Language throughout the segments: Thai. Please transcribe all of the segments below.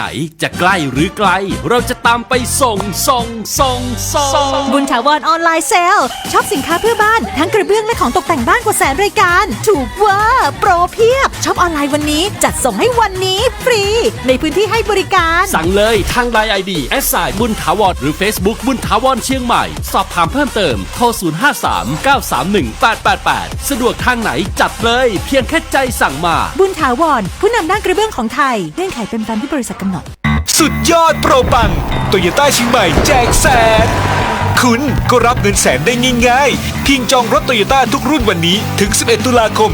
จะอยู่ที่ไหนจะใกล้หรือไกล เราจะตามไปส่งส่งส่งส่งบุญถาวรออนไลน์เซลช็อปสินค้าเพื่อบ้านทั้งกระเบื้องและของตกแต่งบ้านกว่าแสนรายการ ถูกเว่าโปรเพียบช็อปออนไลน์วันนี้ จัดส่งให้วันนี้ฟรี ในพื้นที่ให้บริการ สั่งเลยทางไลน์ไอดีแอสไซบุญถาวรหรือ Facebook บุญถาวรเชียงใหม่ สอบถามเพิ่มเติมโทร 053 931 888 สะดวกทางไหนจัดเลย เพียงแค่ใจสั่งมา บุญถาวรผู้นำด้านกระเบื้องของไทยเงื่อนไขเป็นตามที่บริษัทกำหนดสุดยอดโปรปังโตโยต้าเชียงใหม่แจกแสน คุณก็รับเงินแสนได้ง่ายๆเพียงจองรถโตโยต้าทุกรุ่นวันนี้ ถึง 11 ตุลาคม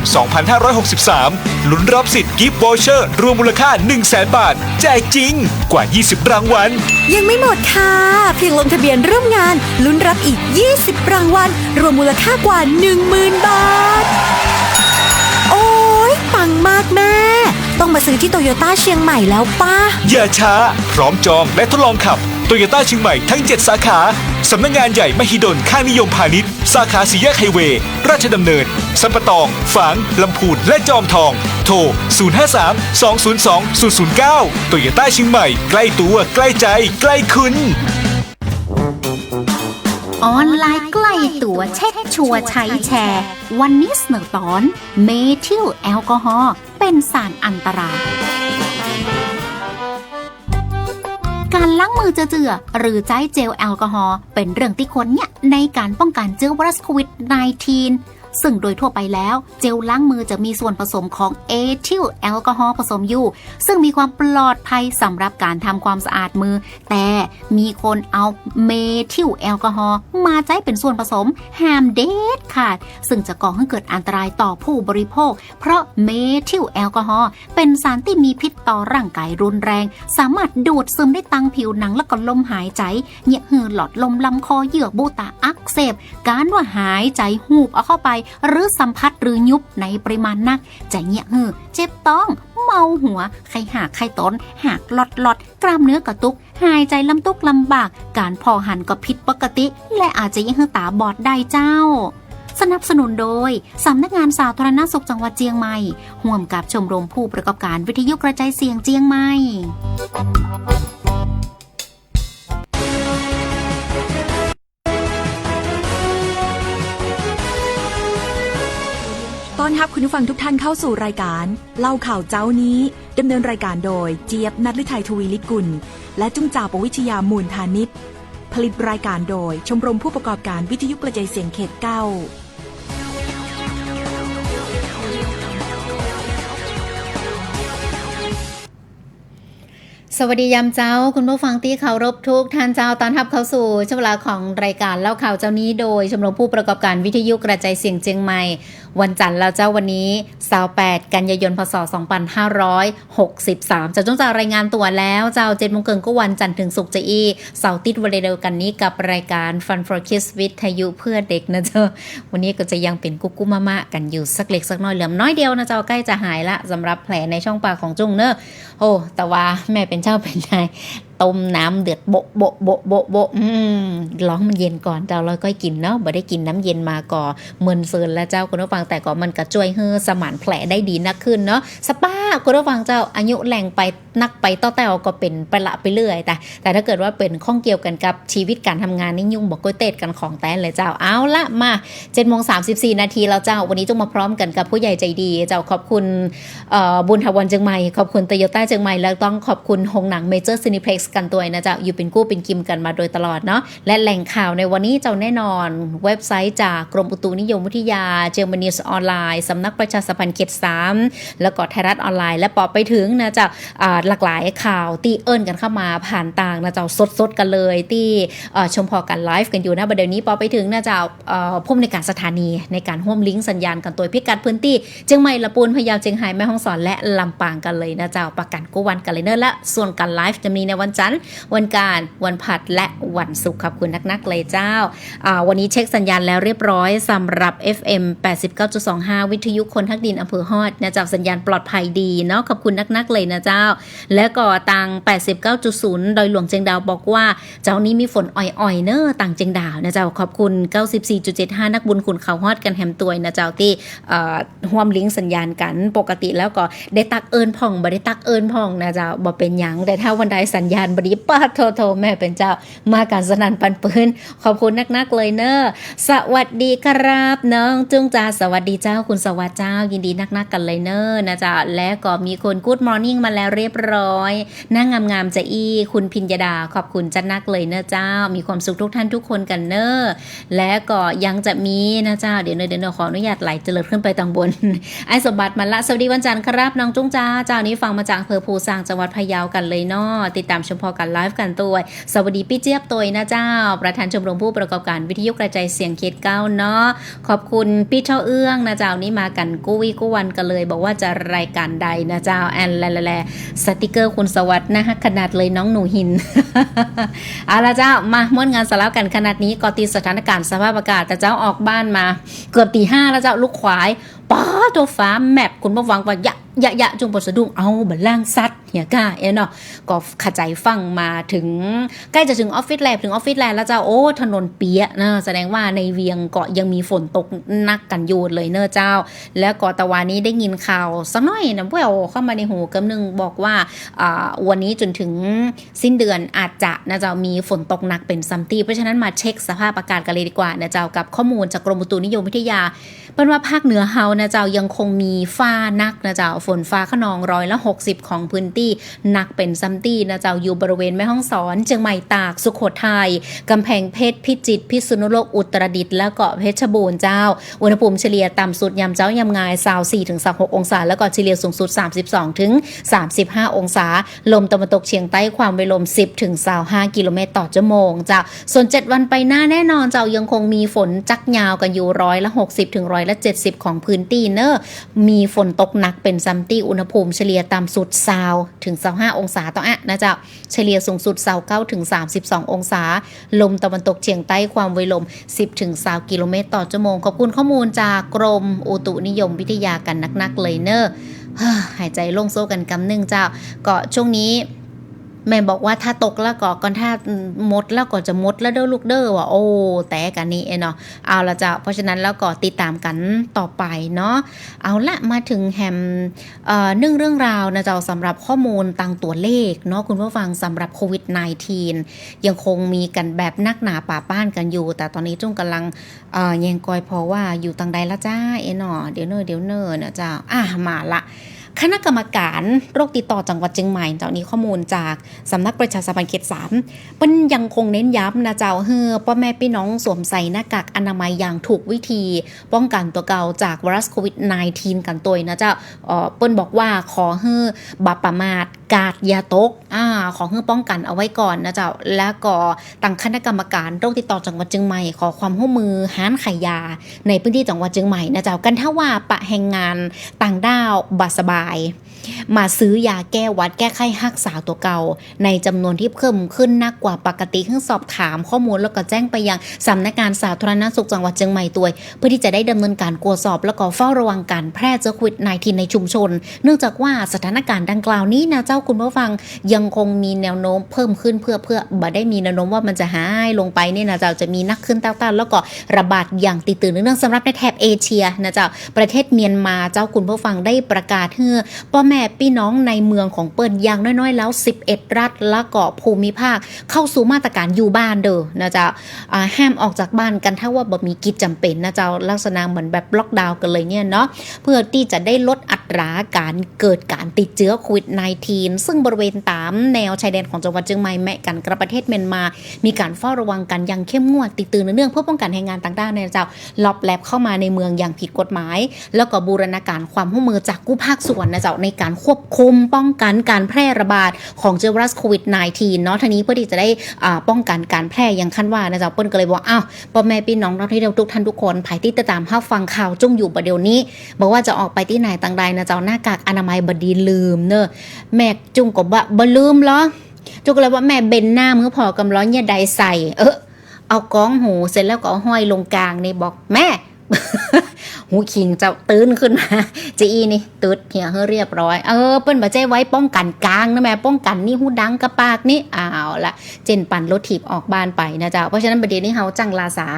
2563 ลุ้นรับสิทธิ์กิฟต์วอเชอร์ รวมมูลค่า 1 0 0 0 0แบาท แจกจริงกว่า 20 รางวัล ยังไม่หมดค่ะ เพียงลงทะเบียนร่วมงาน ลุ้นรับอีก 20 รางวัล รวมมูลค่ากว่า 10,000 บาท โอ้ยปังมากแม่ ต้องมาซื้อที่โตโยต้าเชียงใหม่แล้วป้า อย่าช้า พร้อมจองและทดลองขับโตโยต้าเชียงใหม่ทั้ง 7 สาขา สำนักงงานใหญ่มหิดลค่านิยมพาณิชย์ สาขาสีแยกไฮเวย์ ราชดำเนิน สัมปะตอง ฝาง ลำพูน และจอมทอง โทร 053 202 009โตโยต้าเชียงใหม่ ใกล้ตัว ใกล้ใจ ใกล้คุณ ออนไลน์ใกล้ตัวเช็คชัวร์ใช้แชร์ วันนี้เสนอตอน เมทิลแอลกอฮอล์ เป็นสารอันตราย การล้างมือเจือๆหรือใช้เจลแอลกอฮอล์เป็นเรื่องที่ควรเนี่ยในการป้องกันเชื้อไวรัสโควิด -19 ซึ่งโดยทั่วไปแล้วเจลล้างมือจะมีส่วนผสมของเอทิลแอลกอฮอล์ผสมอยู่ ซึ่งมีความปลอดภัยสำหรับการทำความสะอาดมือ แต่มีคนเอาเมทิลแอลกอฮอล์มาใช้เป็นส่วนผสมห้ามเด็ดขาด ซึ่งจะก่อให้เกิดอันตรายต่อผู้บริโภค เพราะเมทิลแอลกอฮอล์เป็นสารที่มีพิษต่อร่างกายรุนแรง สามารถดูดซึมได้ตังผิวหนังและก็ลมหายใจเหยียหือหลอดลมลำคอเยื่อบุตาอักเสบ การว่าหายใจหูบเอาเข้าไปหรือสัมผัสหรือยุบในปริมาณนักจะเหยียหือเจ็บต้องเมาหัว ไข้หักไข้ต้นหักหลอดหลอด กล้ามเนื้อกระตุก หายใจลำตุกลำบาก การพอหันก็ผิดปกติ และอาจจะยังให้ตาบอดได้เจ้า สนับสนุนโดย สำนักงานสาธารณสุขจังหวัดเจียงใหม่ห่วมกับชมรมผู้ประกอบการวิทยุกระจายเสียงเจียงใหม่ ต้อนรับคุณผู้ฟังทุกท่านเข้าสู่รายการ เล่าข่าวเจ้านี้ดำเนินรายการโดยเจี๊ยบนัทฤทัยทวีลิกุล และจุ้งจ่าปวิชยามูลธานิตผลิตรายการโดยชมรมผู้ประกอบการวิทยุกระจายเสียงเขตเก้า สวัสดียามเจ้าคุณผู้ฟังที่เคารพทุกท่านเจ้าตอนรับเข้าสู่ช่วงเวลาของรายการเล่าข่าวเจ้านี้โดยชมรมผู้ประกอบการวิทยุกระจายเสียงเจียงใหม่ วันจันทร์แล้วเจ้าวันนี้28กันยายนพศ 2563จะต้องจะรายงานตัวแล้วเจ้า7โมงเกินก็วันจันทร์ถึงศุกร์จะอีเสาร์ติดวันเดียวกันนี้กับรายการ Fun for Kids วิทยุเพื่อเด็กนะเจ้าวันนี้ก็จะยังเป็นกุ๊กกุ๊มามะกันอยู่สักเล็กสักน้อยเหลือมน้อยเดียวนะเจ้าใกล้จะหายละสำหรับแผลในช่องปากของจุงเนอะโอ้แต่ว่าแม่เป็นเจ้าเป็นนาย ต้มน้ำเดือดโบะโบะโบะโบะโบะอืมร้องมันเย็นก่อนเจ้าเราก็กินเนาะบ่ได้กินน้ำเย็นมาก่อเมินเซินแล้วเจ้าคุณผู้ฟังแต่ก็มันก็ช่วยให้สมานแผลได้ดีนักขึ้นเนาะสปาคุณผู้ฟังเจ้าอายุแรงไปนักไปต่อแต่ก็เป็นไปละไปเรื่อยแต่แต่ถ้าเกิดว่าเป็นข้องเกี่ยวกันกับชีวิตการทำงานนี่ยุ่งบอกก้อยเตดกันของแต่เลยเจ้าเอาละมา7จ็ดโมงสานาทีแล้วเจ้าวันนี้จงมาพร้อมกันกับผู้ใหญ่ใจดี เจ้าขอบคุณเอ่อบุญทวันเชียงใหม่ขอบคุณโตโยต้าเชียงใหม่แล้วต้องขอบคุณหงหนังเมเจอร์ซินิเพล็กซกันตัวนะจ๊ะอยู่เป็นกู้เป็นกิมกันมาโดยตลอดเนาะและแหล่งข่าวในวันนี้เจ้าแน่นอน เว็บไซต์จากกรมอุตุนิยมวิทยาเจอร์มานีสออนไลน์สำนักประชาสัมพันธ์เขต3แล้วก็ไทยรัฐออนไลน์และปอไปถึงนะจ๊ะอ่าหลากหลายข่าวที่เอิ้นกันเข้ามาผ่านต่างนะจ๊ะสดๆกันเลยที่ชมพอกันไลฟ์กันอยู่นะประเดี๋ยวนี้ปอไปถึงนะจ๊ะเอ่อผู้ในการสถานีในการร่วมลิงก์สัญญาณกันตัวพิกัดพื้นที่เชียงใหม่ละปูนพะเยาเชียงไฮ้แม่ฮ่องสอนและลำปางกันเลยนะเจ้าประกันกู้วันกันเลยเนอะและส่วนการไลฟ์จะมีในวันจันทร์ วันการวันผัดและวันศุกร์ขอบคุณนักๆเลยเจ้า วันนี้เช็คสัญญาณแล้วเรียบร้อยสำหรับ FM 89.25 วิทยุคนทักดินอำเภอฮอดนะเจ้าสัญญาณปลอดภัยดีเนาะขอบคุณนักๆเลยนะเจ้า และก็ตัง89.0 ดอยหลวงเจียงดาวบอกว่า เจ้านี้มีฝนอ่อยๆเนอะต่างเจียงดาวนะเจ้าขอบคุณ 94.75 นักบุญคุณเขาฮอดกันแฮมตัวยนะเจ้าที่ห่วมลิงก์สัญญาณกันปกติแล้วก็ได้ตักเอิญพ่องบ่ได้ตักเอิญพ่องนะเจ้าบ่เป็นหยังแต่ถ้าวันใดสัญญาณบดีป้าโทโทแม่เป็นเจ้า มาการสนันปันปืนขอบคุณนักๆเลยเนอะสวัสดีครับน้องจุ้งจ้าสวัสดีเจ้าคุณสวัสดิ์เจ้ายินดีนักๆกันเลยเนอะนะจ๊ะและก็มีคนกู๊ดมอร์นิ่งมาแล้วเรียบร้อยนั่งงามๆจะอี้คุณพิญญดาขอบคุณจันนักเลยเนอะเจ้า มีความสุขทุกท่านทุกคนกันเนอะและก็ยังจะมีนะเจ้าเดี๋ยวเนอะเดี๋ยวเนอะขออนุญาตไหลเจริญขึ้นไปตางบนไอ้สมบัติมาละสวัสดีวันจันทร์ครับน้องจุ้งจ้าเจ้านี้ฟังมาจากอำเภอภูซางจังหวัดพะเยากันเลยเนาะติดตามชมพอกันไลฟ์กันตัว สวัสดีพี่เจี๊ยบตัวนะเจ้า ประธานชมรมผู้ประกอบการวิทยุกระจายเสียงเขตเก้าเนาะขอบคุณพี่เท่าเอื้องนะเจ้านี่มากันกู้วิกู้วันกันเลย บอกว่าจะรายการใดนะเจ้าแอนแลแลแลสติกเกอร์คุณสวัสดิ์นะฮะขนาดเลยน้องหนูหินเอาละเจ้ามาม้วนงานสลับกันขนาดนี้ก็ตีสถานการณ์สภาพอากาศแต่เจ้าออกบ้านมา เกือบตีห้าแล้วเจ้าลูกควาย ป้าตัวฟ้าแมปคุณผู้ฟังว่ายะยะยะจงปดสะดุ้งเอาบัลล่างซัดเหียก้าเอ็นเนาะก็ขจายฟังมาถึงใกล้จะถึงออฟฟิศแลบถึงออฟฟิศแลบแล้วเจ้าโอ้ถนนเปียนะแสดงว่าในเวียงเก็ยังมีฝนตกหนักกันยู่เลยเนอะเจ้า แล้วก็ตะวันนี้ได้ยินข่าวสักหน่อยนะแววเข้ามาในหูกำนึงบอกว่าอ่าวันนี้จนถึงสิ้นเดือนอาจจะนะเจ้ามีฝนตกหนักเป็นซัมตีเพราะฉะนั้นมาเช็คสภาพอากาศกันเลยดีกว่านะเจ้ากับข้อมูลจากกรมอุตุนิยมวิทยา เป็นว่าภาคเหนือเฮานะเจ้ายังคงมีฟ้านักนะเจ้าฝนฟ้าขนองร้อยละ60 ของพื้นที่หนักเป็นซัมตี้นะเจ้าอยู่บริเวณแม่ฮ่องสอนเชียงใหม่ตากสุโขทัยกำแพงเพชรพิจิตรพิษณุโลกอุตรดิตถ์และเก็เพชรบูรณ์เจ้า อุณหภูมิเฉลี่ยต่ำสุดยามเจ้ายามงาย24ถึง26องศา แล้วก็เฉลี่ยสูงสุด 32ถึง35 องศา ลมตะวันตกเฉียงใต้ความเร็วลม 10ถึง25กิโลเมตรต่อชั่วโมงเจ้าส่วน 7 วันไปหน้าแน่นอนเจ้ายังคงมีฝนจักยาวกันอยู่ร้อยละ60ถึงร้อยละ 70 ของพื้นที่เนอะมีฝนตกหนักเป็นซัมตี้อุณหภูมิเฉลี่ยต่ำสุด20ถึง25องศาต่ออะนะจ้าเฉลี่ยสูงสุด29ถึง 32 องศา ลมตะวันตกเฉียงใต้ความเร็วลม 10ถึง20กิโลเมตรต่อชั่วโมง ขอบคุณข้อมูลจากกรมอุตุนิยมวิทยากันนักๆเลยเนอะหายใจโล่งโซ่กันกำนึ่งเจ้าก็ช่วงนี้ แม่บอกว่าถ้าตกแล้วก็ก่อนถ้ามดแล้วก็จะมดแล้วเด้อลูกเด้อว่าโอ้แต่กันนี้เนาะเอาละจ้ะเพราะฉะนั้นแล้วก็ติดตามกันต่อไปเนาะเอาละมาถึงแฮมเอ่อนึ่งเรื่องราวนะเจ้าสำหรับข้อมูลตังตัวเลขเนาะคุณผู้ฟังสำหรับโควิด -19 ยังคงมีกันแบบนักหนาป่าป้านกันอยู่ แต่ตอนนี้จุ้งกำลังเอ่อแยงกอยเพราะว่าอยู่ตังใดละจ้าเอเนาะเดี๋ยวเนอเดี๋ยวเนอนะเจ้าอะมาละ คณะกรรมการโรคติดต่อจังหวัดเชียงใหม่เจ้านี้ข้อมูลจากสำนักประชาสัมพันธ์เขตสามเป็นยังคงเน้นย้ำนะเจ้าเฮือพ่อแม่พี่น้องสวมใส่หน้ากากอนามัยอย่างถูกวิธี ป้องกันตัวเก่าจากไวรัสโควิด -19 กันตัวนะเจ้าเออเปิ้นบอกว่าขอเฮือบาประมาท กาดยาตกอ่าขอเพื่อป้องกันเอาไว้ก่อนนะเจ้า แล้วก็ตั้งคณะกรรมการโรคติดต่อจังหวัดเชียงใหม่ ขอความร่วมมือห้านขายยา ในพื้นที่จังหวัดเชียงใหม่นะเจ้า กันถ้าว่าปะแห่งงานต่างด้าวบาสบาย มาซื้อยาแก้วัดแก้ไข้ฮักษาตัวเก่า ในจำนวนที่เพิ่มขึ้นนักกว่าปกติเพื่อสอบถามข้อมูลแล้วก็แจ้งไปยังสำนักงานสาธารณสุขจังหวัดเชียงใหม่ตัวเพื่อที่จะได้ดำเนินการตรวจสอบ แล้วก็เฝ้าระวังการแพร่เชื้อโควิด -19 ในชุมชน เนื่องจากว่าสถานการณ์ดังกล่าวนี้นะเจ้าคุณผู้ฟังยังคงมีแนวโน้มเพิ่มขึ้นเพื่อเพื่อบ่ได้มีแนวโน้มว่ามันจะหายลงไปเนี่ยนะเจ้าจะมีนักขึ้นเต้าๆแล้วก็ระบาดอย่างติดตื่นเนื่องสำหรับในแถบเอเชียนะเจ้าประเทศเมียนมาเจ้าคุณผู้ฟังได้ประกาศเพื่อพ่อแม่พี่น้องในเมืองของเปิ้นอย่างน้อยๆ แล้ว 11 รัฐและเกาะภูมิภาค เข้าสู่มาตรการอยู่บ้านเด้อนะจ๊ะอ่าห้ามออกจากบ้านกันถ้าว่าบ่มีกิจจำเป็นนะจ๊ะลักษณะเหมือนแบบล็อกดาวน์กันเลยเนี่ยเนาะเพื่อที่จะได้ลดอัตราการเกิดการติดเชื้อโควิด -19 ซึ่งบริเวณตามแนวชายแดนของจังหวัดเชียงใหม่แมะกันกับประเทศเมียนมา มีการเฝ้าระวังกันอย่างเข้มงวดติดตื่นเนื่องเพื่อป้องกันแรงงานต่างด้าวเนี่ยเจ้าลอบแลบเข้ามาในเมืองอย่างผิดกฎหมาย แล้วก็บูรณาการความร่วมมือจากกู้ภาคส่วนนะเจ้าในการควบคุมป้องกันการแพร่ระบาดของเชื้อไวรัสโควิด -19 เนาะทีนี้เพื่อที่จะได้อ่าป้องกันการแพร่อย่างขั้นว่านะเจ้าเปิ้นก็เลยบอกอ้าวพ่อแม่พี่น้องนักท่องเที่ยวทุกท่านทุกคนภายที่ติดตามห้าฟังข่าวจุ้งอยู่ประเดี๋ยวนี้บอกว่าจะออกไปที่ไหนต่างใดนะเจ้าหน้ากากอนามัยบดีลืมเนอะแม่จุ้งก็บ่บ่ลืมเหรอจุกเลยว่าแม่เบนหน้ามือพอกำร้อนเนี่ยใดใส่ เออเอาก้องหูเสร็จแล้วก็ห้อยลงกลางในบอกแม่ หูขิงจะตื่นขึ้นมาจีอีนี่ตืดเหี่ยเฮ้อเรียบร้อย เออเปิ้นบ่ใจไว้ป้องกันกลางนะแม่ป้องกันนี่หูดังกระปากนี่อ้าวละเจนปั่นรถถีบออกบ้านไปนะจ๊ะเพราะฉะนั้นประเด็นนี้เฮาจังลาสา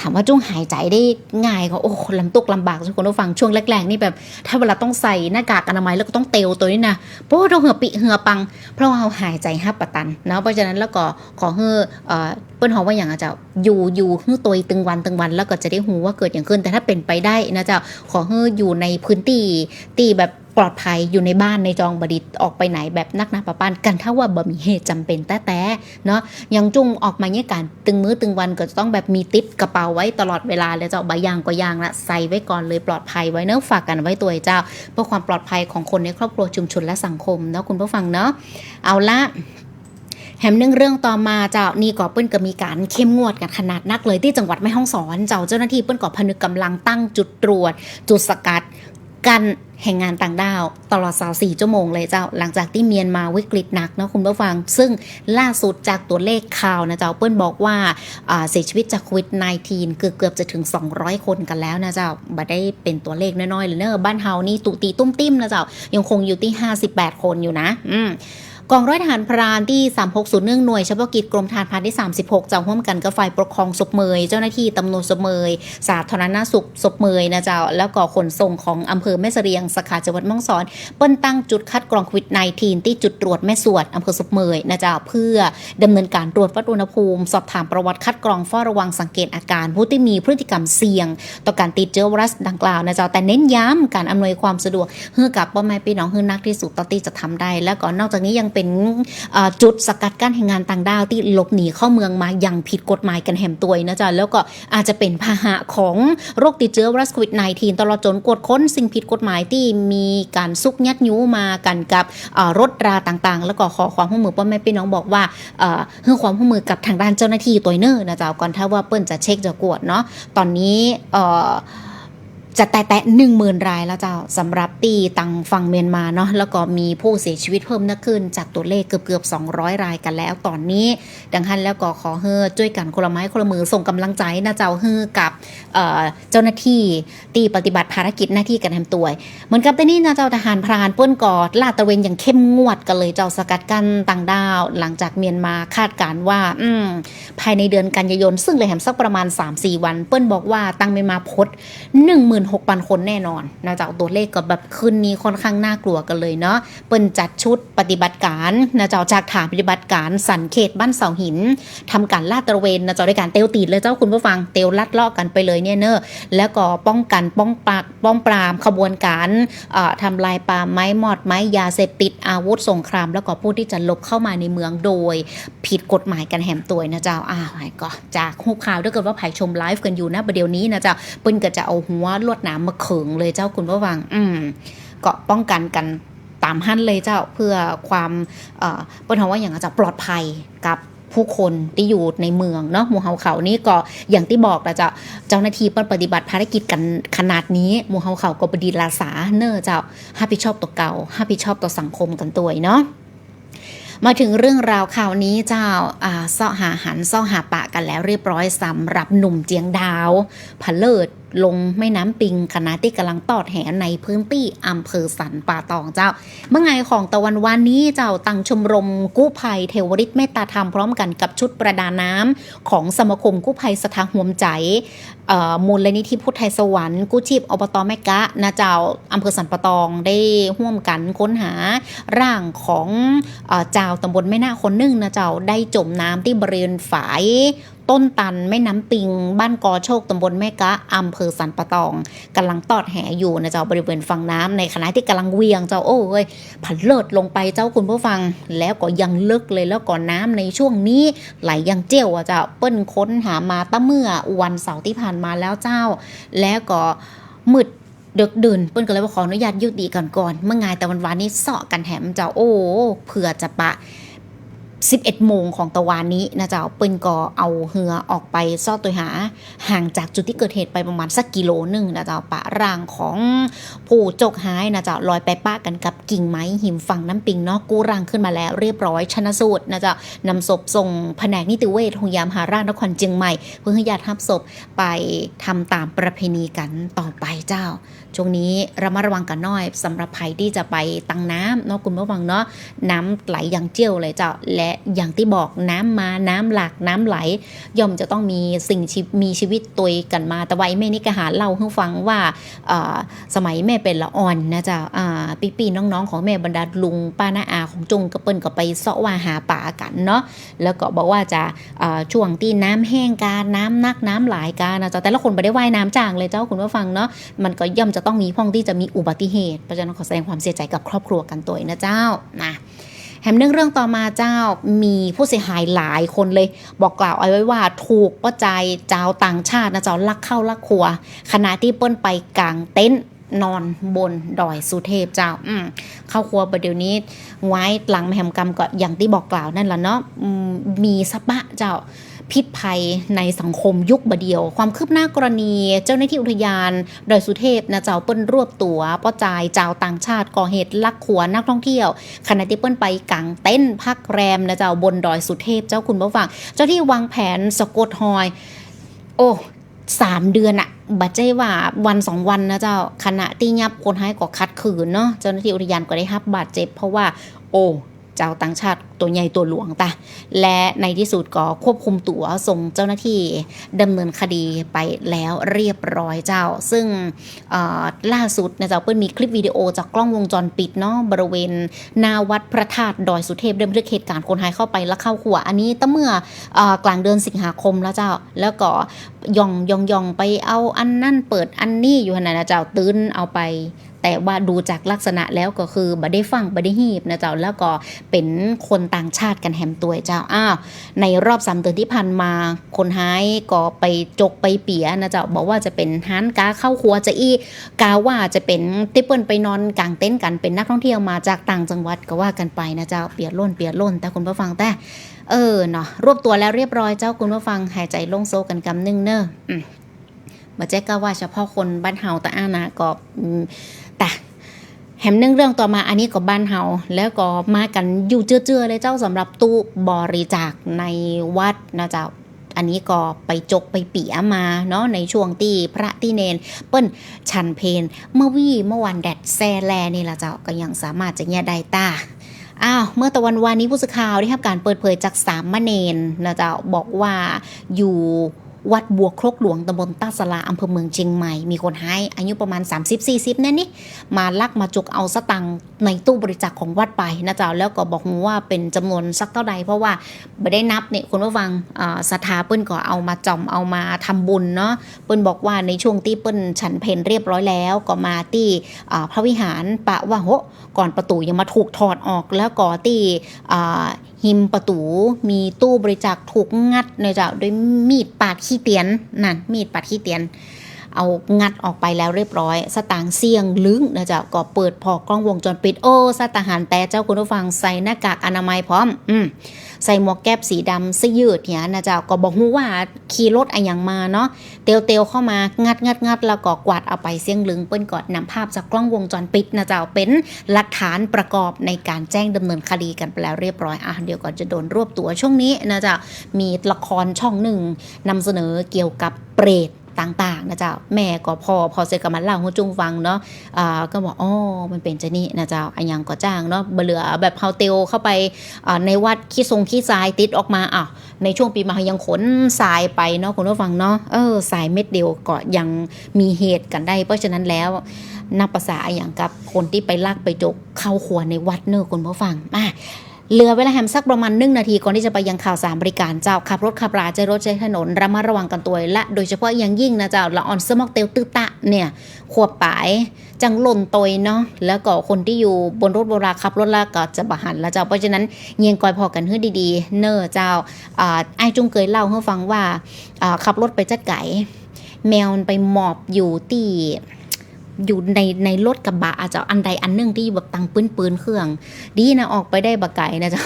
ถามว่าจุ้งหายใจได้ง่ายก็โอ้ลำตุกลำบากทุกคนผู้ฟังช่วงแรกๆนี่แบบ ถ้าเวลาต้องใส่หน้ากากอนามัยแล้วก็ต้องเตลตัวนี้นะโป้ต้องเหือปิเหือปัง เพราะว่าเราหายใจห้าปะตันเนาะเพราะฉะนั้นแล้วก็ขอเฮือเอ่อเปิ้นหอว่าอย่างอะเจ้าอยู่อยู่เฮือตัวตึงวันตึงวัน แล้วก็จะได้หูว่าเกิดอย่างขึ้นแต่ถ้าเป็นไปได้นะเจ้าขอเฮืออยู่ในพื้นที่ที่แบบ ปลอดภัยอยู่ในบ้านในจองบดิตออกไปไหนแบบนักหนาปะปานกันถ้าว่าบ่มีเหตุจำเป็นแต่แต่เนาะยังจุ้งออกมาเนี่ยการตึงมื้อตึงวันก็จะต้องแบบมีติดกระเป๋าไว้ตลอดเวลาเลยเจ้าใบยางก็ยางละใส่ไว้ก่อนเลยปลอดภัยไว้เนอฝากกันไว้ตัวเจ้า เพื่อความปลอดภัยของคนในครอบครัวชุมชนและสังคมเนาะคุณผู้ฟังเนาะเอาละแถมหนึ่งเรื่องต่อมาเจ้านี่ก็เปิ้นก็มีการเข้มงวดกันขนาดนักเลยที่จังหวัดแม่ฮ่องสอน เจ้าเจ้าหน้าที่เปิ้นก็พนึกกำลังตั้งจุดตรวจ จุดสกัดกัน แห่งงานต่างด้าว ตลอด 24 ชั่วโมงเลยเจ้า หลังจากที่เมียนมาวิกฤตหนักนะคุณผู้ฟัง ซึ่งล่าสุดจากตัวเลขข่าวนะเจ้าเปิ้ลบอกว่าเสียชีวิตจากโควิด -19 เกือบเกือบจะถึง 200 คนกันแล้วนะเจ้าบาได้เป็นตัวเลขน้อยๆเลยเนอะบ้านเฮานี่ตุตีตุ้มติ้มนะเจ้ายังคงอยู่ที่ 58 คนอยู่นะ อืม กองร้อยทหารพรานที่ 360เนื่องหน่วยเฉพาะกิจกรมทหารพรานที่ 36จะร่วมกันกับฝ่ายปกครองศพเมย เจ้าหน้าที่ตำรวจศพเมย สาธารณสุขศพเมยนะเจ้า แล้วก็ขนส่งของอำเภอแม่เสรียงสาขาจังหวัดม่องสอนเปิ้นตั้งจุดคัดกรองโควิด -19 ที่จุดตรวจแม่สวดอำเภอศพเมยนะเจ้าเพื่อดำเนินการตรวจวัดอุณหภูมิ สอบถามประวัติคัดกรองเฝ้าระวังสังเกตอาการผู้ที่มีพฤติกรรมเสี่ยง ต่อการติดเชื้อไวรัสดังกล่าวนะเจ้าแต่เน้นย้ำการอำนวยความสะดวกเพื่อกับพ่อแม่พี่น้องเพื่อนักที่สุดต่อที่จะทำได้ แล้วก็นอกจากนี้ยังเป็นจุดสกัดกั้นแห่งงานต่างด้าวที่หลบหนีเข้าเมืองมาอย่างผิดกฎหมายกันแหมตัวนะจ๊ะแล้วก็อาจจะเป็นพาหะของโรคติดเชื้อไวรัสโควิด -19 ตลอดจนกดค้นสิ่งผิดกฎหมายที่มีการซุกยัดยูมากันกับรถราต่างๆ แล้วก็ขอความร่วมมือพ่อแม่พี่น้องบอกว่าเพื่อความร่วมมือกับทางด้านเจ้าหน้าที่ตัวเนอร์นะจ๊ะก่อนถ้าว่าเปิ้นจะเช็คจะกวดเนาะตอนนี้เอ่อ จะแตะแตะหนึ่งหมื่นรายแล้วเจ้าสำหรับตีตังฝั่งเมียนมาเนาะแล้วก็มีผู้เสียชีวิตเพิ่มนักขึ้น จากตัวเลขเกือบเกือบ200รายกันแล้วตอนนี้ ดังนั้นแล้วก็ขอเฮือช่วยกันคนละไม้คนละมือส่งกำลังใจนะเจ้าเฮือกับเจ้าหน้าที่ตีปฏิบัติภารกิจหน้าที่กันทำตัวเหมือนกับที่นี่นะเจ้าทหารพรานเปิ้นกอดลาดตระเวนอย่างเข้มงวดกันเลยเจ้าสกัดกั้นต่างดาว หลังจากเมียนมาคาดการณ์ว่าอืภายในเดือนกันยายนซึ่งเลยแหมสักประมาณ 3-4 วัน เปิ้นบอกว่าตังเมียนมาพด16,000 คนแน่นอนนะจากตัวเลขก็แบบคืนนี้ค่อนข้างน่ากลัวกันเลยเนาะเปิ้นจัดชุดปฏิบัติการนะเจ้าจากฐานปฏิบัติการสันเขตบ้านเสาหินทำการลาดตระเวนนะเจ้าด้วยการเตลตีดเลยเจ้าคุณผู้ฟังเตลลัดลาะกันไปเลยเนี่ยเนอะแล้วก็ป้องกันป้องปรากป้องปรามขบวนการเอ่อทำลายป่าไม้หมอดไม้ยาเสพติดอาวุธสงคราม แล้วก็ผู้ที่จะลบเข้ามาในเมืองโดย ผิดกฎหมายกันแหมตัวนะเจ้าอ้าวก็จากหูข่าวถ้าเกิดว่าไผ่ชมไลฟ์กันอยู่นะประเดี๋ยวนี้นะเจ้าเปิ้นก็จะเอาหัวลวดหนามมาเขิงเลยเจ้าคุณผู้ฟัง อืมก็ป้องกันกันตามหั่นเลยเจ้าเพื่อความเอ่อเปิ้นเฮาว่าอย่างจะปลอดภัยกับผู้คนที่อยู่ในเมืองเนาะหมู่เฮาเขานี่ก็อย่างที่บอกนะเจ้าเจ้าหน้าที่เปิ้นปฏิบัติภารกิจกันขนาดนี้หมู่เฮาเขาก็บดีลาสาเนอเจ้ารับผิดชอบตัวเก่ารับผิดชอบต่อสังคมกันตัวเนาะมาถึงเรื่องราวข่าวนี้เจ้าอ่าเสาะหาหันเสาะหาปะกันแล้วเรียบร้อยสำหรับหนุ่มเจียงดาวผเลิด ลงแม่น้ำปิงขณะที่กำลังตอดแหในพื้นที่อำเภอสันป่าตองเจ้า เมื่อไงของตะวันวันนี้เจ้าตั้งชมรมกู้ภัยเทวริตเมตตาธรรมพร้อมกันกับชุดประดาน้ำของสมาคมกู้ภัยสถาห่วมใจมูลนิธิพุทธไทยสวรรค์กู้ชีพอบตแมกะนะเจ้าอำเภอสันป่าตองได้ร่วมกันค้นหาร่างของเจ้าตำบลแม่นาคนหนึ่งนะเจ้าได้จมน้ำที่บริเวณฝาย ต้นตันแม่น้ำปิง บ้านกอโชคตำบลแม่กะอำเภอสันปะตองกำลังตอดแหอยู่นะเจ้าบริเวณฝั่งน้ำในขณะที่กำลังเวียงเจ้าโอ้ยผันเลิศลงไปเจ้าคุณผู้ฟัง แล้วก็ยังลึกเลยแล้วก็น้ำในช่วงนี้ไหลยังเจียวอะเจ้าเปิ้นค้นหามาตั้งเมื่อวันเสาร์ที่ผ่านมาแล้วเจ้า แล้วก็มืดดึกดื่นเปิ้นก็เลยว่าขออนุญาตยุติก่อนก่อนเมื่อไงแต่วันวานนี้เสาะกันแถมเจ้าโอ้เผื่อจะปะ 11 โมงของตะวันนี้นะเจ้าเปิ้นก็เอาเหือออกไปซ่อตัวหาห่างจากจุดที่เกิดเหตุไปประมาณสักกิโลหนึ่งนะเจ้าปะร่างของผู้จกหายนะเจ้าลอยไปป้ากันกับกิ่งไม้หิมฝั่งน้ำปิงเนาะกู้ร่างขึ้นมาแล้วเรียบร้อยชนะสูตรนะเจ้านำศพส่งแผนกนิติเวชโรงพยาบาลมหาราชนครเชียงใหม่ เพื่อให้ญาติรับศพไปทำตามประเพณีกันต่อไปเจ้า ช่วงนี้ระมัดระวังกันหน่อยสำหรับใครที่จะไปตังน้ำเนาะคุณผู้ฟังเนาะน้ำไหลอย่างเจียวเลยเจ้าและอย่างที่บอกน้ำมาน้ำหลากน้ำไหล ย่อมจะต้องมีสิ่งมีชีวิตตัวกันมาแต่ว่าไอ้แม่นี่ก็หาเล่าให้ฟังว่าสมัยแม่เป็นละอ่อนนะเจ้าอ่าปีน้องๆ ของแม่บรรดาลุงป้าน้าอาของจงกระเปิ้นก็ไปเสาะว่าหาป่ากันเนาะแล้วก็บอกว่าจะช่วงที่น้ำแห้งการน้ำนักน้ำไหลการนะเจ้าแต่ละคนไปได้ว่ายน้ำจางเลยเจ้าคุณผู้ฟังเนาะมันก็ย่อมจะต้องมีพ้องที่จะมีอุบัติเหตุเพราะฉะนั้นขอแสดงความเสียใจกับครอบครัวกันตัวนะเจ้านะแถมเรื่องเรื่องต่อมาเจ้ามีผู้เสียหายหลายคนเลย บอกกล่าวเอาไว้ว่าถูกป้าใจเจ้าต่างชาตินะเจ้าลักเข้าลักครัว ขณะที่เปิ้นไปกลางเต็นท์นอนบนดอยสุเทพเจ้าอืมเข้าครัวประเดี๋ยวนี้ไว้หลังแหมกรรมก็อย่างที่บอกกล่าวนั่นแหละเนาะมีสะบะเจ้า พิษภัยในสังคมยุคบเดียว ความคืบหน้ากรณี เจ้าหน้าที่อุทยานดอยสุเทพนะเจ้าเปิ้นรวบตัวป้อจายเจ้าต่างชาติก่อเหตุลักขัวนักท่องเที่ยวขณะที่เปิ้นไปกางเต้นพักแรมนะเจ้าบนดอยสุเทพเจ้าคุณผู้ฟังเจ้าที่วางแผนสะกดหอย โอ้สามเดือนอะบัดใจว่าวันสองวันนะเจ้าขณะที่ยับคนให้ก็คัดขืนเนาะเจ้าหน้าที่อุทยานก็ได้รับบาดเจ็บเพราะว่า โอ้ เจ้าต่างชาติตัวใหญ่ตัวหลวงตาและในที่สุดก็ควบคุมตัวส่งเจ้าหน้าที่ดำเนินคดีไปแล้วเรียบร้อยเจ้า ซึ่งล่าสุดนะเจ้าเปิ้ลมีคลิปวิดีโอจากกล้องวงจรปิดเนาะบริเวณหน้าวัดพระธาตุดอยสุเทพได้บันทึกเหตุการณ์คนหายเข้าไปแล้วเข้าขัวอันนี้ตั้งเมื่ออกลางเดือนสิงหาคมแล้วเจ้า แล้วก็ย่องย่องย่องไปเอาอันนั่นเปิดอันนี้อยู่ขนาดนะเจ้าตื้นเอาไป แต่ว่าดูจากลักษณะแล้วก็คือบ่ได้ฟังบ่ได้ฮีบนะเจ้าแล้วก็เป็นคนต่างชาติกันแหมตัวเจ้าอ้าวในรอบสามเดือนที่ผ่านมาคนหายก็ไปจกไปเปียนะเจ้าบอกว่าจะเป็นฮันกาเข้าครัวจะอีกาว่าจะเป็นติเปิลไปนอนกลางเต็นท์กันเป็นนักท่องเที่ยวมาจากต่างจังหวัดก็ว่ากันไปนะเจ้าเปียล้นเปียล้นแต่คุณผู้ฟังแต่เออเนาะรวบตัวแล้วเรียบร้อยเจ้าคุณผู้ฟังหายใจโล่งโซกันกำนึงเนอะมาแจ้ก็ว่าเฉพาะคนบ้านเฮาตะอานาก็อืม แต่แหมหนึ่งเรื่องต่อมาอันนี้ก็บ้านเฮาแล้วก็มากันอยู่เจือๆเลยเจ้าสำหรับตู้บริจาคในวัดนะเจ้าอันนี้ก็ไปจกไปเปียมาเนาะในช่วงที่พระที่เนน เปิ้นชันเพนเมื่อวี่เมื่อวันแดดแซแลนี่ละเจ้าก็ยังสามารถจะเนี่ได้ตาอ้าวเมื่อตะวันวานนี้ผู้สื่อข่าวได้รับการเปิดเผยจากสามมเณรนะเจ้าบอกว่าอยู่ วัดบัวครกหลวงตำบลตาสลาอำเภอเมืองเชียงใหม่ มีคนให้อายุประมาณ 30-40นั่นนี่มาลักมาจุกเอาสตังค์ในตู้บริจาคของวัดไปนะเจ้าแล้วก็บอกว่าเป็นจำนวนสักเท่าใด เพราะว่าไม่ได้นับเนี่ยคุณผู้ฟังอ่าศรัทธาเปิ้นก็เอามาจอมเอามาทำบุญเนาะเปิ้นบอกว่าในช่วงที่เปิ้นฉันเพนเรียบร้อยแล้วก็มาที่อ่าพระวิหารปะว่าโหก่อนประตูยังมาถูกถอดออกแล้วก็ที่อ่า หิมประตู มีตู้บริจาคถูกงัดเนี่ยจ้าด้วยมีดปาดขี้เตียนนั่นมีดปาดขี้เตียน เอางัดออกไปแล้วเรียบร้อย สตางเสี่ยงลึงนะจ๊ะก็เปิดพอกล้องวงจรปิดโอ้สตาหารแต่เจ้าคุณผู้ฟังใส่หน้ากากอนามัยพร้อม อืม ใส่หมวกแก๊ปสีดำเสื้อยืดเนี่ยนะเจ้าก็บอกฮู้ว่าขี่รถอะไรอย่างมาเนาะเตียวเตียวเข้ามางัดงัดงัดแล้วก็กวาดเอาไปเสี่ยงลึงเปิ้นกอดนำภาพจากกล้องวงจรปิดนะเจ้าเป็นหลักฐานประกอบในการแจ้งดำเนินคดีกันไปแล้วเรียบร้อยอะเดี๋ยวก่อนจะโดนรวบตัวช่วงนี้นะเจ้ามีละครช่องหนึ่งนำเสนอเกี่ยวกับเปรต ต่างๆนะเจ้าแม่ก็พอพอเสร็จก็มาเล่าห้จุงฟังเนาะอ่าก็บอกอ๋อมันเป็นจะนี่นะเจ้าอันยังก็จ้างเนาะเบเหลือแบบเฮาเตียวเข้าไปอ่าในวัดขี้ทรงขี้ทรายติดออกมาอะในช่วงปีมายังขนทรายไปเนาะคุณผู้ฟังเนาะเออทรายเม็ดเดียวก็ยังมีเหตุกันได้ เพราะฉะนั้นแล้วนับภาษาอย่างกับคนที่ไปลากไปจกเข้าครัวในวัดเนอะคุณผู้ฟังอะ เหลือเวลาแฮมสักประมาณหนึ่งนาทีก่อนที่จะไปยังข่าวสารบริการเจ้าขับรถขับราใช้รถใช้ถนนระมัดระวังกันตัวและโดยเฉพาะอย่างยิ่งนะเจ้าละออนสมอกเตลตื้อตะเนี่ยขวบปายจังหล่นตยเนาะแล้วก็คนที่อยู่บนรถโบราณขับรถลากก็จะบาหันแล้วเจ้าเพราะฉะนั้นเงียงกอยพอกันให้ดีๆ เนอเจ้าไอ้จุงเคยเล่าให้ฟังว่าอ่าขับรถไปจัดไก่แมวมันไปหมอบอยู่ที่ อยู่ในในรถกระบะอาจจะอันใดอันนึงที่แบบตังปืนปืนเครื่อง ดีนะออกไปได้บะไก่นะจ้า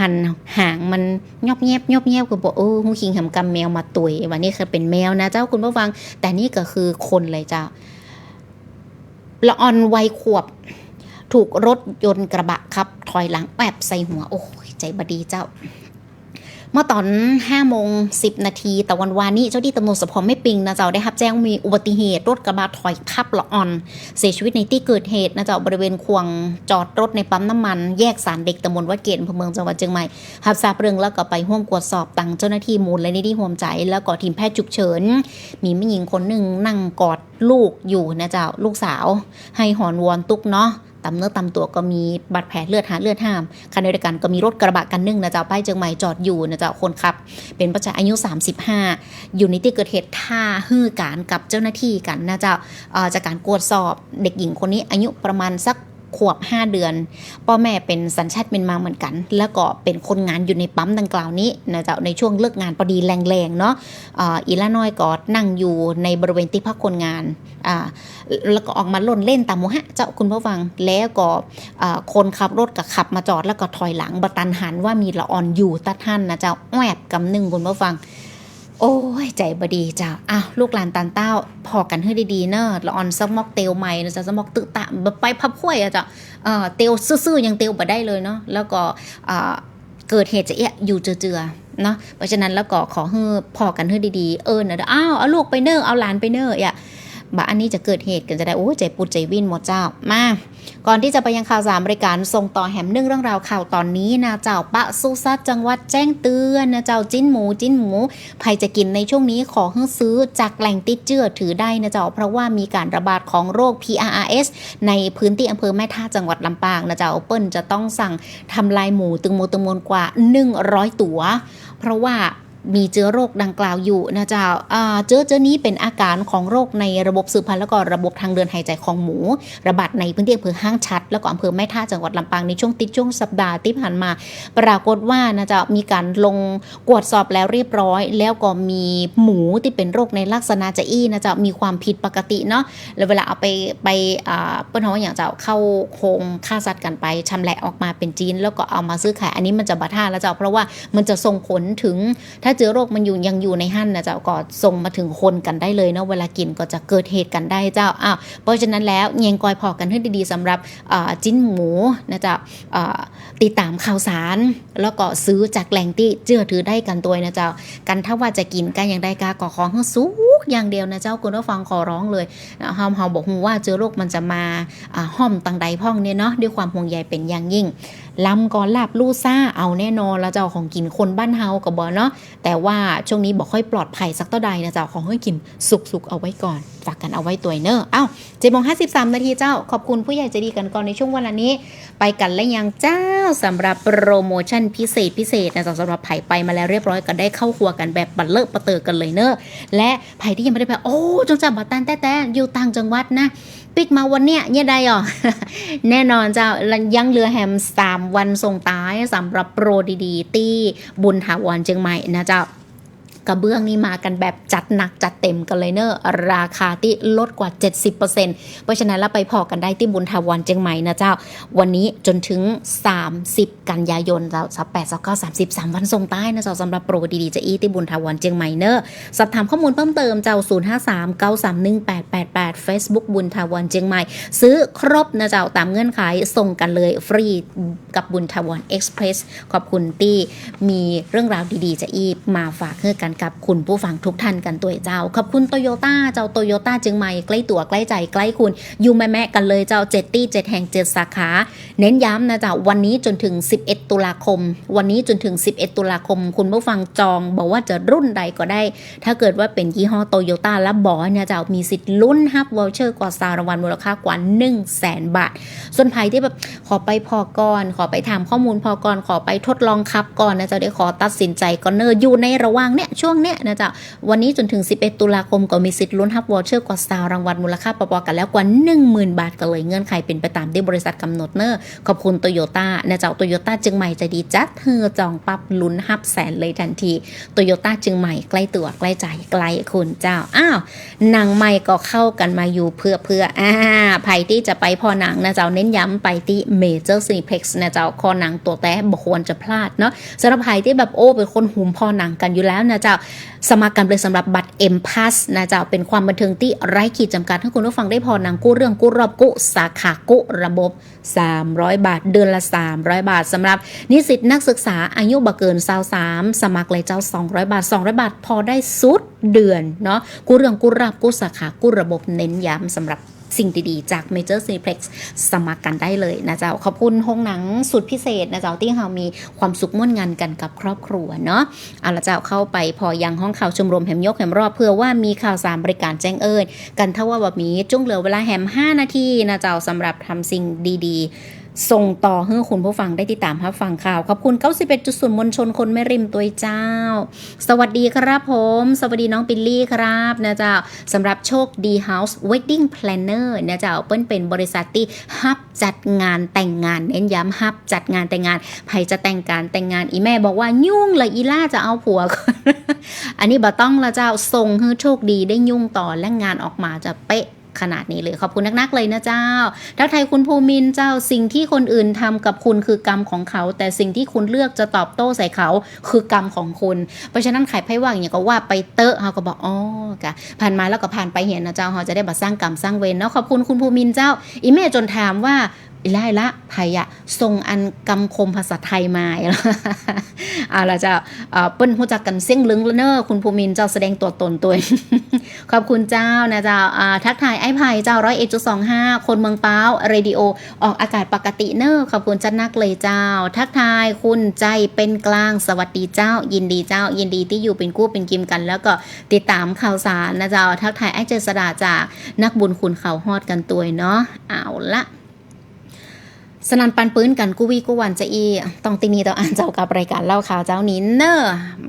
หันหางมันยอบแยบยอบแยบก็บอกโอ้หูคิงหำกำแมวมาตุยวันนี้คือเป็นแมวนะเจ้าคุณผู้ฟัง แต่นี่ก็คือคนเลยเจ้าละออนวัยขวบ ถูกรถยนต์กระบะขับ ถอยหลังแอบใส่หัว โอ้ยใจบดีเจ้า เมื่อตอน5โมง10 นาที แต่วันวานนี้เจ้าที่ตำรวจสพแม่ปิงนะเจ้าได้รับแจ้งมีอุบัติเหตุรถกระบะถอยขับละออน เสียชีวิตในที่เกิดเหตุนะเจ้าบริเวณควงจอดรถในปั๊มน้ำมันแยกสารเด็กตำบลวัดเกตอำเภอเมืองจังหวัดเชียงใหม่หับทราบเรื่องแล้วก็ไปห่วมกวดสอบตังเจ้าหน้าที่มูลและนิธิห่วมใจ แล้วก็ทีมแพทย์ฉุกเฉิน มีแม่หญิงคนหนึ่งนั่งกอดลูกอยู่นะเจ้าลูกสาว ให้หอนวอนตุกเนาะ ตำเนื้อตำตัวก็มีบาดแผลเลือดหาเลือดห้ามคันเดียวกันก็มีรถกระบะกันนึ่งนะเจ้าป้ายเชียงใหม่จอดอยู่นะเจ้าคนขับ เป็นประชาอายุ 35 อยู่ในที่เกิดเหตุท่าฮื้อการกับเจ้าหน้าที่กันนะเจ้าจากการกวดสอบเด็กหญิงคนนี้อายุประมาณสัก ขวบ 5 เดือน พ่อแม่เป็นสัญชาติเมียนมาเหมือนกัน แล้วก็เป็นคนงานอยู่ในปั๊มดังกล่าวนี้นะเจ้าในช่วงเลิกงานพอดีแรงๆเนาะอีละน้อยก็นั่งอยู่ในบริเวณที่พักคนงานอ่าแล้วก็ออกมาล่นเล่นตามหมูฮะเจ้าคุณผู้ฟังแล้วก็คนขับรถก็ขับมาจอดแล้วก็ถอยหลังบัตันหันว่ามีละอ่อนอยู่ตัดท่านนะเจ้าแอบกำหนึ่งคุณผู้ฟัง โอ้ย ใจบดีจ้าอ้าวลูกหลานตานเต้า พอกันให้ดีๆเนอะละออนสมอกเตลใหม่นะจ๊ะสมอกตึตะแบบไปพับห้วยอะจ้ะเออเตลซื่อๆ ยังเตลบ่ได้เลยเนาะแล้วก็อ่าเกิดเหตุจะเอะอยู่เจือๆเนาะเพราะฉะนั้นแล้วก็ขอให้พอกันให้ดีๆ เออนะเด้ออ้าวเอาลูกไปเนอะเอาหลานไปเนอะอะ บ่อันนี้จะเกิดเหตุกันจะได้โอ้ใจปุดใจวินหมดเจ้ามาก่อนที่จะไปยังข่าวสารบริการส่งต่อแหมเนื่องเรื่องราวข่าวตอนนี้นะเจ้าปะสุซัดจังหวัดแจ้งเตือนนะเจ้าจิ้นหมูจิ้นหมูใครจะกินในช่วงนี้ขอให้ซื้อจากแหล่งติดเชื้อถือได้นะเจ้าเพราะว่ามีการระบาดของโรค PRRS ในพื้นที่อำเภอแม่ท่าจังหวัดลำปางนะเจ้าเปิ้ลจะต้องสั่งทำลายหมูตึงโมตึงมวลกว่า 100 ตัว เพราะว่า มีเชื้อโรคดังกล่าวอยู่นะเจ้าเชื้อเชื้อนี้เป็นอาการของโรคในระบบสืบพันธุ์แล้วก็ระบบทางเดินหายใจของหมู ระบาดในพื้นที่อำเภอห้างชัด แล้วก็อำเภอแม่ท่าจังหวัดลำปางในช่วงติดช่วงสัปดาห์ที่ผ่านมา ปรากฏว่านะจะมีการลงกวดสอบแล้วเรียบร้อย แล้วก็มีหมูที่เป็นโรคในลักษณะจะอี้นะจะมีความผิดปกติเนาะแล้วเวลาเอาไปไปอ่าเปิ้ลเขาว่าอย่างจะเข้าโครงฆ่าสัตว์กันไปชำแหละออกมาเป็นจีน แล้วก็เอามาซื้อขายอันนี้มันจะบัท่าแล้วเจ้าเพราะว่ามันจะส่งผลถึงถ้าเจอโรคมันอยู่ยังอยู่ในหั่นนะเจ้าก็ส่งมาถึงคนกันได้เลยเนาะเวลากินก็จะเกิดเหตุกันได้เจ้าอ้าวเพราะฉะนั้นแล้วเงียงกอยพอกันให้ดีๆสำหรับจิ้นหมูนะเจ้าติดตามข่าวสาร แล้วก็ซื้อจากแหล่งที่เชื่อถือได้กันตัวนะเจ้ากันถ้าว่าจะกินกันอย่างใดกาก็ขอให้สูกอย่างเดียวนะเจ้าคุณผู้ฟังขอร้องเลยเฮาเฮาบอกว่าเจอโรคมันจะมาอ่าห้อมตังใดพ่องเนี่ยเนาะด้วยความห่วงใยเป็นอย่างยิ่ง ลำก่อนลาบลู่ซ่าเอาแน่นอนแล้วเจ้าของกินคนบ้านเฮากับบอเนาะแต่ว่าช่วงนี้บอกค่อยปลอดภัยสักเท่าใดนะเจ้าของให้กินสุกๆเอาไว้ก่อน ฝากกันเอาไว้ตัวเนอะอ้าวเจ็ดโมงห้าสิบสามนาทีเจ้า ขอบคุณผู้ใหญ่ใจดีกันก่อนในช่วงเวลานี้ ไปกันและยังเจ้าสำหรับโปรโมชั่นพิเศษพิเศษนะเจ้าสำหรับไผ่ไปมาแล้วเรียบร้อยก็ได้เข้าครัวกันแบบบัตรเลิกประเติกกันเลยเนอะและไผ่ที่ยังไม่ได้ไปโอ้จงจับบัตตันแต่แต่อยู่ต่างจังหวัดนะ ปิกมาวันเนี้ยเนี่ยได้หรอ แน่นอนเจ้ายังเหลือแฮมสามวันส่งตายสำหรับโปรดีๆ ที่บุญถาวรเชียงใหม่นะเจ้า กระเบื้องนี่มากันแบบจัดหนักจัดเต็มกันเลยเนอะราคาที่ลดกว่า 70%เพราะฉะนั้นเราไปพอกันได้ที่บุญทาวรเชียงใหม่นะเจ้า วันนี้จนถึง 30 กันยายนเจ้าสัปแปดสัปเก้าสามสิบสามวันส่งใต้นะเจ้าสำหรับโปรดีๆจะอีที่บุญทาวรเชียงใหม่เนอะสอบถามข้อมูลเพิ่มเติมเจ้า 0 5 3 9 3 1 8 8 8 Facebook บุญทาวรเชียงใหม่ ซื้อครบนะเจ้าตามเงื่อนไขส่งกันเลยฟรีกับบุญทาวรเอ็กซ์เพรสขอบคุณที่มีเรื่องราวดีๆจะอีมาฝากให้กันกับคุณผู้ฟังทุกท่านกันตัวเจ้า ขอบคุณโตโยต้าเจ้าโตโยต้าเชียงใหม่ใกล้ตัวใกล้ใจใกล้คุณ อยู่แม่แม่กันเลยเจ้าเจ็ดตี้เจ็ดแห่งเจ็ดสาขา เน้นย้ำนะเจ้าวันนี้จนถึง 11 ตุลาคม วันนี้จนถึง 11 ตุลาคม คุณผู้ฟังจองบอกว่าจะรุ่นใดก็ได้ ถ้าเกิดว่าเป็นยี่ห้อโตโยต้าและบอเนี่ยจะมีสิทธิ์ลุ้นฮับวอลเชอร์กว่าสารางวัลมูลค่ากว่า1 0 0 0 0แสนบาท ส่วนใครที่แบบขอไปพอก่อนขอไปถามข้อมูลพอก่อนขอไปทดลองขับก่อนนะเจะได้ขอตัดสินใจก่อนเนอร์อยู่ในระหว่างเนี่ยช่วช่วงเนี้ยนะเจ้าวันนี้จนถึง 11 ตุลาคมก็มีสิทธิ์ลุ้นฮับวอเชอร์กว่าสาร์รางวัลมูลค่าประกอบกันแล้วกว่า 10,000 บาทกันเลยเงื่อนไขเป็นไปตามที่บริษัทกำหนดเนอะขอบคุณโตโยต้านะเจ้าโตโยต้าจึงใหม่จะดีจัดเธอจองปั๊บลุ้นฮับแสนเลยทันทีโตโยต้าจึงใหม่ใกล้ตัวใกล้ใจใกล้คุณเจ้าอ้าวหนังใหม่ก็เข้ากันมาอยู่เพื่อเพื่ออ่าใครที่จะไปพอหนังนะเจ้าเน้นย้ำไปที่เมเจอร์ซีเพล็กซ์นะเจ้าคอหนังตัวแต้บควรจะพลาดเนาะสำหรับใครที่แบบโอ้เป็นคนหุมพอหนังกันอยู่แล้วนะเจ้าสมัครกันเลยสำหรับบัตร M Pass นะเจ้าเป็นความบันเทิงที่ไร้ขีดจำกัดให้คุณผู้ฟังได้พอนังกู้เรื่องกู้รอบกู้สาขากู้ระบบ 300 บาท เดือนละ 300 บาทสำหรับนิสิตนักศึกษาอายุบ่เกิน23สมัครเลยเจ้า 200 บาท 200 บาท พอได้สุดเดือนเนาะกู้เรื่องกู้รับกู้สาขากู้ระบบเน้นย้ำสำหรับ สิ่งดีๆ จาก Major Cineplex สมัครกันได้เลยนะเจ้า ขอบคุณห้องหนังสุดพิเศษนะเจ้าที่เรามีความสุขม่วนงานกันกับครอบครัวเนาะเอาละเจ้าเข้าไปพอยังห้องข่าวชมรมแหมยกแหมรอบเพื่อว่ามีข่าวสารบริการแจ้งเอิญกันเท่าว่าแบบนี้จุ้งเหลือเวลาแหม5นาทีนะเจ้าสำหรับทำสิ่งดีๆ ส่งต่อให้คุณผู้ฟังได้ติดตามรับฟังข่าว ขอบคุณ 91จุดศูนย์มวลชนคนไม่ริมตัวเจ้า สวัสดีครับผม สวัสดีน้องปิลลี่ครับนะเจ้าสำหรับโชคดี House Wedding Planner นะเจ้าเปิ้นเป็นบริษัทที่ฮับจัดงานแต่งงานเน้นย้ำฮับจัดงานแต่งงานใครจะแต่งการแต่งงานอีแม่บอกว่ายุ่งเลยอีล่าจะเอาผัวอนอันนี้บ่ต้องละเจ้าส่งให้โชคดีได้ยุ่งต่อและงานออกมาจะเป๊ะ ขนาดนี้เลยขอบคุณนักๆเลยนะเจ้าทักไทยคุณภูมินเจ้าสิ่งที่คนอื่นทำกับคุณคือกรรมของเขา แต่สิ่งที่คุณเลือกจะตอบโต้ใส่เขาคือกรรมของคุณ เพราะฉะนั้นใครไพ่ว่างอย่างก็ว่าไปเตอะเขาก็บอกอ๋อกะผ่านมาแล้วก็ผ่านไปเห็นนะเจ้าเขาจะได้บัสร้างกรรมสร้างเวรเนาะขอบคุณคุณภูมินเจ้าอีเม่จนถามว่า อีไล่ละไผ่อะส่งอันกำคมภาษาไทยมาเอาละเจ้าเอ่อเปิ้นรู้จักกันเสียงลึงเนอะคุณภูมินเจ้าแสดงตัวตนตัวขอบคุณเจ้านะเจ้าทักทายไอ้ไผ่เจ้าร้อยเอ็ดจุดสองห้าคนเมืองเป้าเรดิโอออกอากาศปกติเนอะขอบคุณจัดนักเลยเจ้า ทักทายคุณใจเป็นกลางสวัสดีเจ้า ยินดีเจ้า ยินดีที่อยู่เป็นกู้เป็นกิมกัน แล้วก็ติดตามข่าวสารนะเจ้าทักทายไอ้เจษดาจากนักบุญคุณเขาฮอดกันตัวเนาะเอาละ สนันปันปืนกันกูวีกูวันจะอีต้องตินีต้ออ่านเจ้ากับรายการเล่าข่าวเจ้านี้เนอะ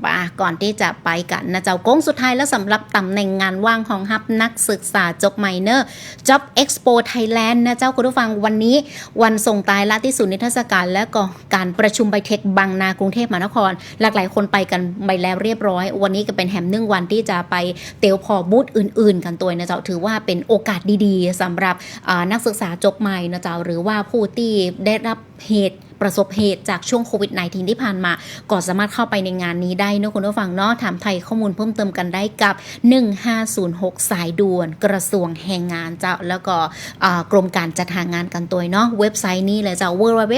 บ่าก่อนที่จะไปกันนะเจ้าโค้งสุดท้ายแล้วสำหรับตำแหน่งงานว่างของฮับนักศึกษาจบใหม่เนอะ Job Expo Thailand นะเจ้าคุณผู้ฟังวันนี้ วันส่งตายละที่ศูนย์นิทรรศการ และก็การประชุมไบเทคบางนากรุงเทพมหานคร หลากหลายคนไปกันไปแล้วเรียบร้อย วันนี้ก็เป็นแฮมหนึ่งวันที่จะไปเตียวพอบูธอื่น ๆ กันตัวนะเจ้าถือว่าเป็นโอกาสดีๆสำหรับนักศึกษาจบใหม่นะเจ้าหรือว่าผู้ที่ได้รับเหตุประสบเหตุจากช่วงโควิด -19 ที่ผ่านมา ก็สามารถเข้าไปในงานนี้ได้นะคุณผู้ฟังเนาะถามไทยข้อมูลเพิ่มเติมกันได้กับ 1506 สายด่วนกระทรวงแรงงานเจ้า แล้วก็กรมการจัดหางานกันตัวเนาะเว็บไซต์นี้เลยเจ้า www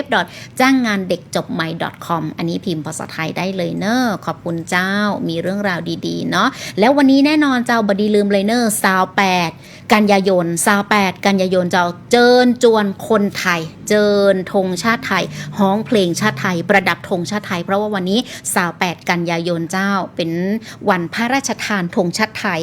จ้างงานเด็กจบใหม่ .com อันนี้พิมพ์ภาษาไทยได้เลยเนอะขอบคุณเจ้ามีเรื่องราวดีๆเนาะแล้ววันนี้แน่นอนเจ้าบดีลืมเลยเนอะซาวแปดกันยายน28กันยายนเจ้าเจิญจวนคนไทย เจิญธงชาติไทยห้องเพลงชาติไทย ประดับธงชาติไทย เพราะว่าวันนี้28กันยายนเจ้า เป็นวันพระราชทานธงชาติไทย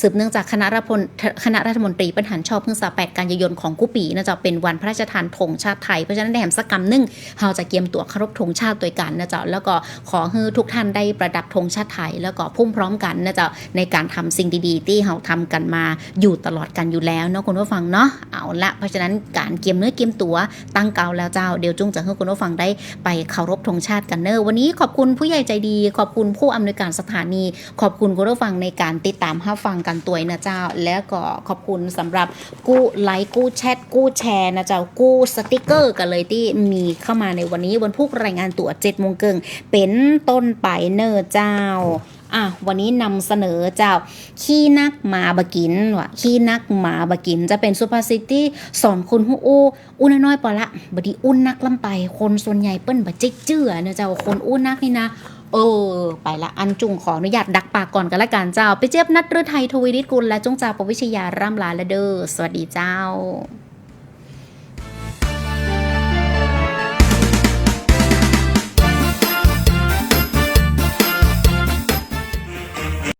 สืบเนื่องจากคณะรัฐมนคณะรัฐมนตรีปัญหาชอบเพิ่ง28กันยายนของกุปีนะเจ้าเป็นวันพระราชทานธงชาติไทยเพราะฉะนั้นแหมสักกรรมหนึ่งเราจะเกียมตัวเคารพธงชาติตัวกันนะเจ้าแล้วก็ขอให้ทุกท่านได้ประดับธงชาติไทย แล้วก็พุ่มพร้อมกันนะเจ้าในการทำสิ่งดีๆ ที่เราทำกันมาอยู่ตลอดกันอยู่แล้วเนาะคุณผู้ฟังเนาะเอาละเพราะฉะนั้นการเกียมเนื้อเกียมตัวตั้งเกาแล้วเจ้าเดี๋ยวจุ้งจะให้คุณผู้ฟังได้ไปเคารพธงชาติกันเนอะวันนี้ขอบคุณผู้ใหญ่ใจดี ขอบคุณผู้อำนวยการสถานี ขอบคุณคุณผู้ฟังในการติดตามรับฟังกันตัวนะเจ้า แล้วก็ขอบคุณสำหรับกู้ไลค์กู้แชทกู้แชร์นะเจ้ากู้สติกเกอร์กันเลยที่มีเข้ามาในวันนี้วันพุกรายงานตัว7จ็ดโมงเกิงเป็นต้นไปเนอเจ้า อะวันนี้นำเสนอเจ้าขี้นักหมาบกินว่ะขี้นักหมาบกินจะเป็นสุภาษิตที่สอนคนหูอู้อู้น้อยๆปอละบดีอุ้นนักลำไป คนส่วนใหญ่เปิ้นบะจิกเจือเนอะเจ้าคนอู้นักนี่นะเออ ไปละ อันจุงขออนุญาตดักปากก่อนกันละกันเจ้า ไปเจี๊ยบนัดฤทัยทวีริศกุลและจงจาปวิชยาร่ำลาละเดอ้อสวัสดีเจ้า